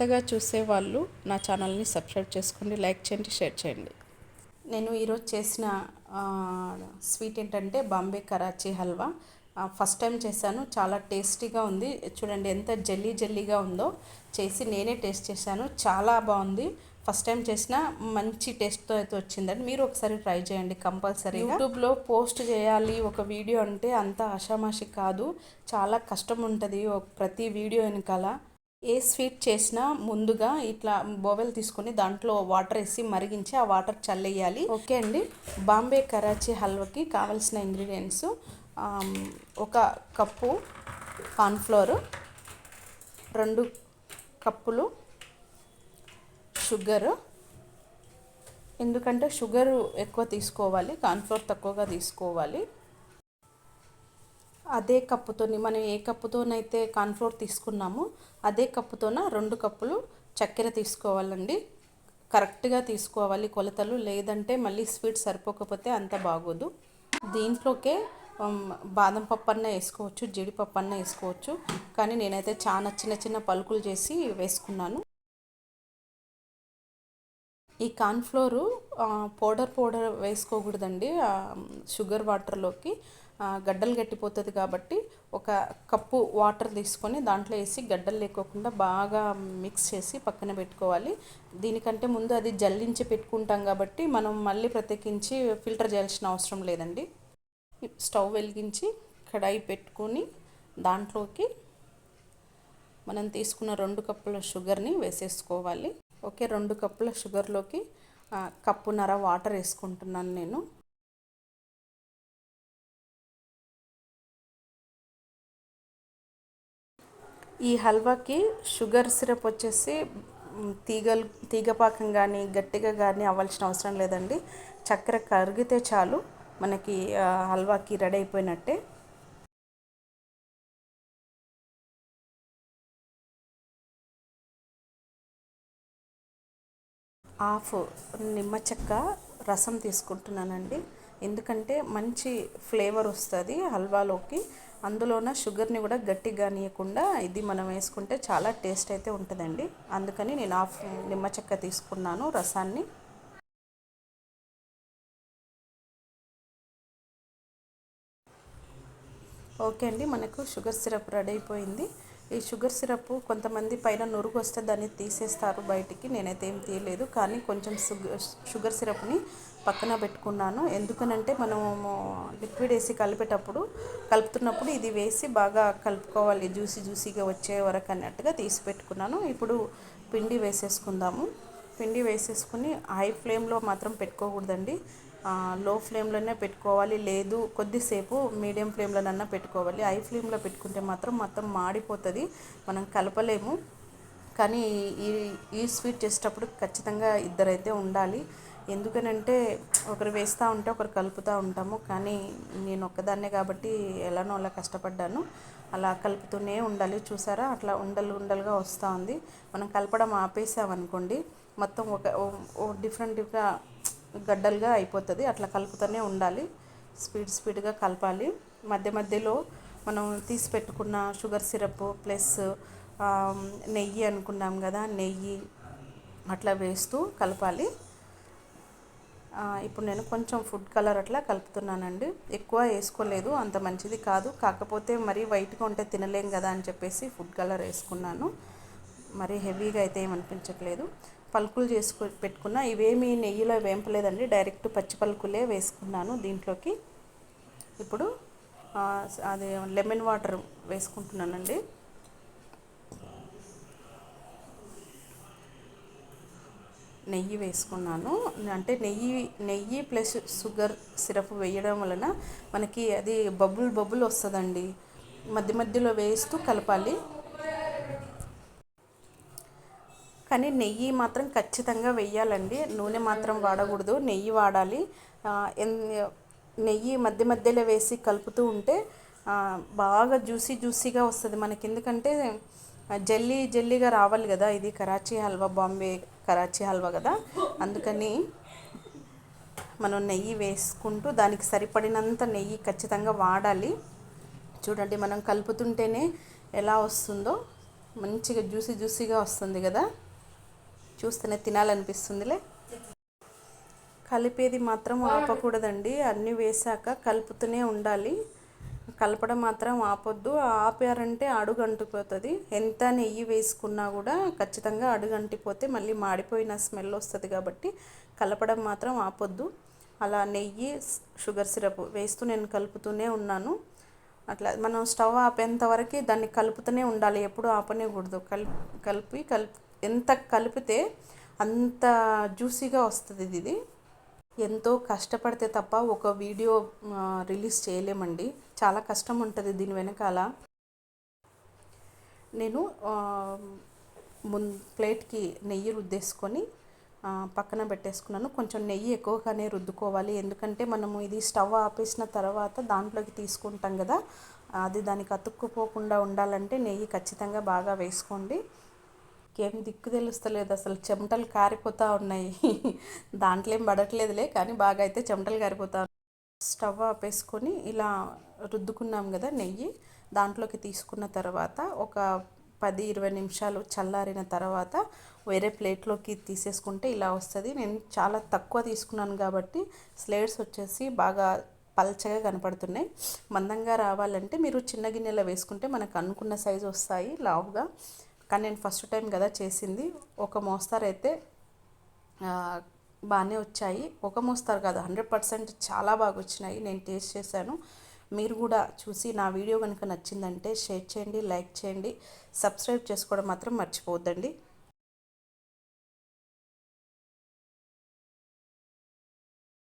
కొత్తగా చూసే వాళ్ళు నా ఛానల్ని సబ్స్క్రైబ్ చేసుకోండి లైక్ చేయండి షేర్ చేయండి. నేను ఈరోజు చేసిన స్వీట్ ఏంటంటే బాంబే కరాచీ హల్వా. ఫస్ట్ టైం చేశాను చాలా టేస్టీగా ఉంది. చూడండి ఎంత జల్లీ జల్లీగా ఉందో. చేసి నేనే టేస్ట్ చేశాను చాలా బాగుంది. ఫస్ట్ టైం చేసిన మంచి టేస్ట్తో అయితే వచ్చిందండి. మీరు ఒకసారి ట్రై చేయండి కంపల్సరీ యూట్యూబ్లో పోస్ట్ చేయాలి ఒక వీడియో అంటే అంత ఆషామాషి కాదు. చాలా కష్టం ఉంటుంది ప్రతి వీడియో వెనకాల. ఏ స్వీట్ చేసినా ముందుగా ఇట్లా బోవెల్ తీసుకొని దాంట్లో వాటర్ వేసి మరిగించి ఆ వాటర్ చల్లేయాలి. ఓకే అండి. బాంబే కరాచీ హల్వాకి కావాల్సిన ఇంగ్రీడియంట్స్ ఒక కప్పు కార్న్ఫ్లోర్ రెండు కప్పులు షుగర్. ఎందుకంటే షుగర్ ఎక్కువ తీసుకోవాలి కార్న్ఫ్లోర్ తక్కువగా తీసుకోవాలి. అదే కప్పుతోని మనం ఏ కప్పుతోనైతే కార్న్ఫ్లోర్ తీసుకున్నామో అదే కప్పుతోన రెండు కప్పులు చక్కెర తీసుకోవాలండి. కరెక్ట్గా తీసుకోవాలి కొలతలు లేదంటే మళ్ళీ స్వీట్ సరిపోకపోతే అంత బాగోదు. దీంట్లోకే బాదం పప్పు అన్న వేసుకోవచ్చు జీడిపప్పు అన్న వేసుకోవచ్చు కానీ నేనైతే చాలా చిన్న చిన్న పలుకులు చేసి వేసుకున్నాను. ఈ కార్న్ఫ్లోరు పౌడర్ పౌడర్ వేసుకోకూడదండి షుగర్ వాటర్లోకి. గడ్డలు గట్టిపోతుంది కాబట్టి ఒక కప్పు వాటర్ తీసుకొని దాంట్లో వేసి గడ్డలు లేకోకుండా బాగా మిక్స్ చేసి పక్కన పెట్టుకోవాలి. దీనికంటే ముందు అది జల్లించి పెట్టుకుంటాం కాబట్టి మనం మళ్ళీ ప్రత్యేకించి ఫిల్టర్ చేయాల్సిన అవసరం లేదండి. స్టవ్ వెలిగించి కడాయి పెట్టుకొని దాంట్లోకి మనం తీసుకున్న రెండు కప్పుల షుగర్ని వేసేసుకోవాలి. ఓకే రెండు కప్పుల షుగర్లోకి కప్పున్నర వాటర్ వేసుకుంటున్నాను నేను. ఈ హల్వాకి షుగర్ సిరప్ వచ్చేసి తీగలు తీగపాకం కానీ గట్టిగా కానీ అవ్వాల్సిన అవసరం లేదండి. చక్కెర కరిగితే చాలు మనకి హల్వాకి రెడీ అయిపోయినట్టే. హాఫ్ నిమ్మ చెక్క రసం తీసుకుంటున్నానండి. ఎందుకంటే మంచి ఫ్లేవర్ వస్తుంది హల్వాలోకి. అందులోన షుగర్ని కూడా గట్టిగా నీయకుండా ఇది మనం వేసుకుంటే చాలా టేస్ట్ అయితే ఉంటుందండి. అందుకని నేను హాఫ్ నిమ్మ చెక్క తీసుకున్నాను రసాన్ని. ఓకే అండి మనకు షుగర్ సిరప్ రెడీ అయిపోయింది. ఈ షుగర్ సిరప్ కొంతమంది పైన నురుగు వస్తే దాన్ని తీసేస్తారు బయటికి. నేనైతే ఏం తీయలేదు. కానీ కొంచెం షుగర్ సిరప్ని పక్కన పెట్టుకున్నాను. ఎందుకనంటే మనము లిక్విడ్ వేసి కలిపేటప్పుడు కలుపుతున్నప్పుడు ఇది వేసి బాగా కలుపుకోవాలి. జ్యూసీ జ్యూసీగా వచ్చే వరకు అన్నట్టుగా తీసి పెట్టుకున్నాను. ఇప్పుడు పిండి వేసేసుకుందాము. పిండి వేసేసుకుని హై ఫ్లేమ్లో మాత్రం పెట్టుకోకూడదండి. లో ఫ్లేమ్లోనే పెట్టుకోవాలి. లేదు కొద్దిసేపు మీడియం ఫ్లేమ్లోనన్నా పెట్టుకోవాలి. హై ఫ్లేమ్లో పెట్టుకుంటే మాత్రం మొత్తం మాడిపోతుంది. మనం కలపలేము. కానీ ఈ ఈ స్వీట్ చేసేటప్పుడు ఖచ్చితంగా ఇద్దరైతే ఉండాలి. ఎందుకనంటే ఒకరు వేస్తూ ఉంటే ఒకరు కలుపుతూ ఉంటాము. కానీ నేను ఒక్కదాన్నే కాబట్టి ఎలానో అలా కష్టపడ్డాను. అలా కలుపుతూనే ఉండాలి. చూసారా? అట్లా ఉండలు ఉండలుగా వస్తూ ఉంది. మనం కలపడం ఆపేసామనుకోండి మొత్తం ఒక డిఫరెంట్గా గడ్డలుగా అయిపోతుంది. అట్లా కలుపుతూనే ఉండాలి. స్పీడ్ స్పీడ్గా కలపాలి. మధ్య మధ్యలో మనం తీసి పెట్టుకున్న షుగర్ సిరప్ ప్లస్ నెయ్యి అనుకున్నాం కదా నెయ్యి అట్లా వేస్తూ కలపాలి. ఇప్పుడు నేను కొంచెం ఫుడ్ కలర్ అట్లా కలుపుతున్నానండి. ఎక్కువ వేసుకోలేదు అంత మంచిది కాదు. కాకపోతే మరీ వైట్గా ఉంటే తినలేం కదా అని చెప్పేసి ఫుడ్ కలర్ వేసుకున్నాను. మరీ హెవీగా అయితే ఏమనిపించట్లేదు. పలుకులు చేసుకు పెట్టుకున్న ఇవేమీ నెయ్యిలో వేంపలేదండి. డైరెక్ట్ పచ్చి పలుకులే వేసుకున్నాను దీంట్లోకి. ఇప్పుడు అది లెమన్ వాటర్ వేసుకుంటున్నానండి. నెయ్యి వేసుకున్నాను. అంటే నెయ్యి నెయ్యి ప్లస్ షుగర్ సిరప్ వేయడం వలన మనకి అది బబుల్ బబుల్ వస్తుందండి. మధ్య మధ్యలో వేస్తూ కలపాలి. కానీ నెయ్యి మాత్రం ఖచ్చితంగా వెయ్యాలండి. నూనె మాత్రం వాడకూడదు. నెయ్యి వాడాలి. ఎన్- నెయ్యి మధ్య మధ్యలో వేసి కలుపుతూ ఉంటే బాగా జ్యూసీ జ్యూసీగా వస్తుంది మనకి ఎందుకంటే జల్లీ జల్లీగా రావాలి కదా. ఇది కరాచీ హల్వా బాంబే కరాచీ హల్వా కదా. అందుకని మనం నెయ్యి వేసుకుంటూ దానికి సరిపడినంత నెయ్యి ఖచ్చితంగా వాడాలి. చూడండి మనం కలుపుతుంటేనే ఎలా వస్తుందో. మంచిగా జ్యూసీ జ్యూసీగా వస్తుంది కదా. చూస్తేనే తినాలనిపిస్తుందిలే. కలిపేది మాత్రం ఆపకూడదండి. అన్నీ వేసాక కలుపుతూనే ఉండాలి. కలపడం మాత్రం ఆపొద్దు. ఆపారంటే అడుగు అంటిపోతుంది ఎంత నెయ్యి వేసుకున్నా కూడా ఖచ్చితంగా అడుగు అంటిపోతే మళ్ళీ మాడిపోయిన స్మెల్ వస్తుంది కాబట్టి కలపడం మాత్రం ఆపొద్దు. అలా నెయ్యి షుగర్ సిరప్ వేస్తూ నేను కలుపుతూనే ఉన్నాను. అట్లా మనం స్టవ్ ఆపేంత వరకు దాన్ని కలుపుతూనే ఉండాలి. ఎప్పుడు ఆపనేకూడదు కలిపి కలిపి కలిపి ఎంత కలిపితే అంత జ్యూసీగా వస్తుంది ఇది ఎంతో కష్టపడితే తప్ప ఒక వీడియో రిలీజ్ చేయలేమండి. చాలా కష్టం ఉంటుంది దీని వెనకాల. నేను ముం ప్లేట్కి నెయ్యి రుద్దేసుకొని పక్కన పెట్టేసుకున్నాను. కొంచెం నెయ్యి ఎక్కువగానే రుద్దుకోవాలి. ఎందుకంటే మనము ఇది స్టవ్ ఆపేసిన తర్వాత దాంట్లోకి తీసుకుంటాం కదా అది దానికి అతుక్కుపోకుండా ఉండాలంటే నెయ్యి ఖచ్చితంగా బాగా వేసుకోండి. ఏం దిక్కు తెలుస్తలేదు. అసలు చెమటలు కారిపోతూ ఉన్నాయి. దాంట్లో ఏం పడట్లేదులే కానీ బాగా అయితే చెమటలు కారిపోతా స్టవ్ ఆపేసుకొని ఇలా రుద్దుకున్నాం కదా నెయ్యి. దాంట్లోకి తీసుకున్న తర్వాత ఒక పది ఇరవై నిమిషాలు చల్లారిన తర్వాత వేరే ప్లేట్లోకి తీసేసుకుంటే ఇలా వస్తుంది. నేను చాలా తక్కువ తీసుకున్నాను కాబట్టి స్లేట్స్ వచ్చేసి బాగా పల్చగా కనపడుతున్నాయి. మందంగా రావాలంటే మీరు చిన్న గిన్నెలో వేసుకుంటే మనకు అనుకున్న సైజు వస్తాయి లావుగా. కానీ నేను ఫస్ట్ టైం కదా చేసింది. ఒక మోస్తారు అయితే బాగానే వచ్చాయి. ఒక మోస్తారు కాదు హండ్రెడ్ పర్సెంట్ చాలా బాగా వచ్చినాయి. నేను టేస్ట్ చేశాను. మీరు కూడా చూసి నా వీడియో కనుక నచ్చిందంటే షేర్ చేయండి లైక్ చేయండి. సబ్స్క్రైబ్ చేసుకోవడం మాత్రం మర్చిపోవద్దండి.